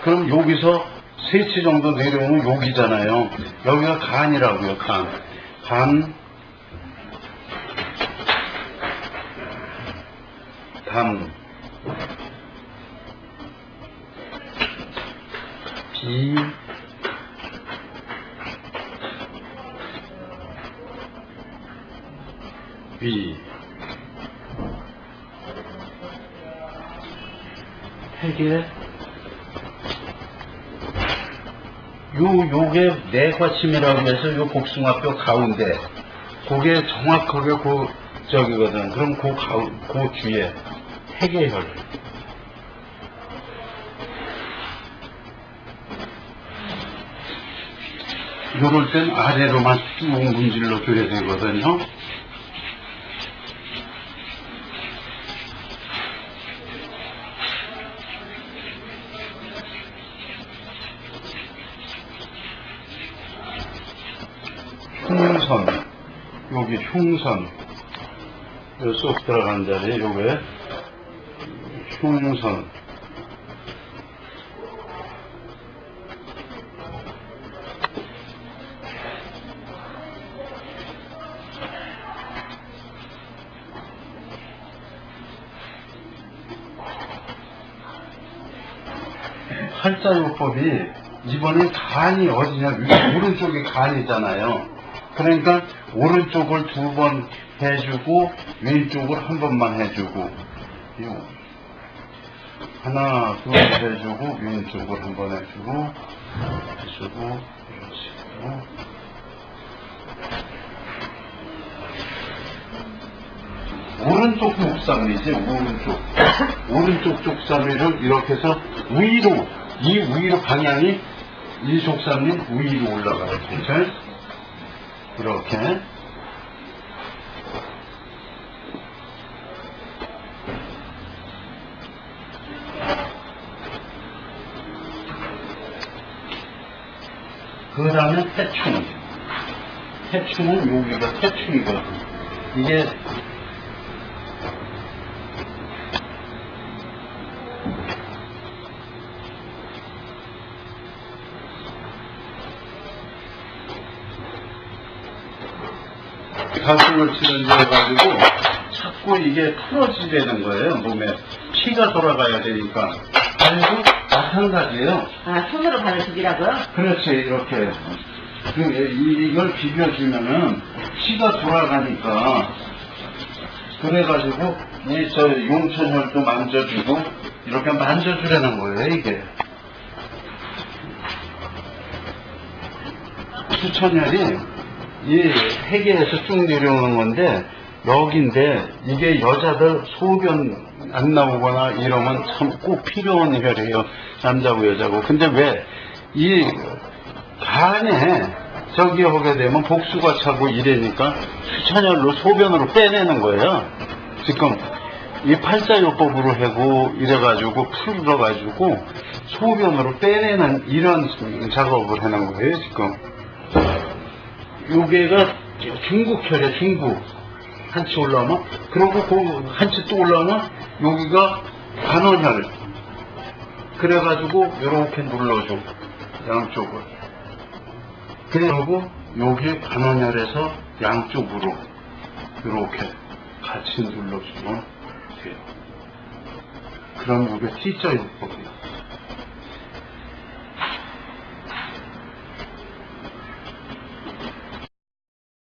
그럼 여기서 세치 정도 내려오면 여기잖아요. 여기가 간이라고요, 간. 간, 담, 비, 위, 해계, 요, 요게 내과침이라고 해서 요 복숭아뼈 가운데, 그게 정확하게 그, 저기거든. 그럼 그 가우, 그 뒤에 해계혈. 요럴 땐 아래로만 쭉 문질러 줘야 되거든요. 흉선, 여기 흉선, 요쏙 들어간 자리에 요게 흉선. 팔자요법이 이번에 간이 어디냐 위- 오른쪽에 간이잖아요. 그러니까 오른쪽을 두 번 해주고 왼쪽을 한 번만 해주고. 요. 하나 둘 해주고 왼쪽을 한 번 해주고 해주고 이런 식으로. 오른쪽 쪽삼리지 오른쪽. 오른쪽 쪽삼리를 이렇게 해서 위로 이 위로 방향이 이 족삼리 위로 올라가요. 전체 이렇게. 그 다음에 태충 태충은 여기가 태충이거든. 이게 가슴을 치는지 해가지고 자꾸 이게 풀어지려는 거예요 몸에. 피가 돌아가야 되니까. 그래도 마찬가지예요. 아, 손으로 바는 집이라고요? 그렇지 이렇게. 그, 이- 이걸 비벼주면은 피가 돌아가니까. 그래가지고 이 저 용천혈도 만져주고 이렇게 만져주라는 거예요 이게. 수천혈이 이 해계에서 쭉 내려오는 건데 여기인데 이게 여자들 소변 안 나오거나 이러면 참 꼭 필요한 혈이에요. 남자고 여자고. 근데 왜? 이 간에 저기 하게 되면 복수가 차고 이래니까 수천혈로 소변으로 빼내는 거예요. 지금 이 팔자요법으로 하고 이래가지고 풀어가지고 소변으로 빼내는 이런 작업을 하는 거예요 지금 요게가 중국혈이야 중국 한치 올라오면 그러고 그 한치 또 올라오면 여기가 간원혈 그래가지고 요렇게 눌러줘 양쪽을. 그러고 여기 간원혈에서 양쪽으로 이렇게 같이 눌러주면 돼요. 그럼 이게 T자 요법이에요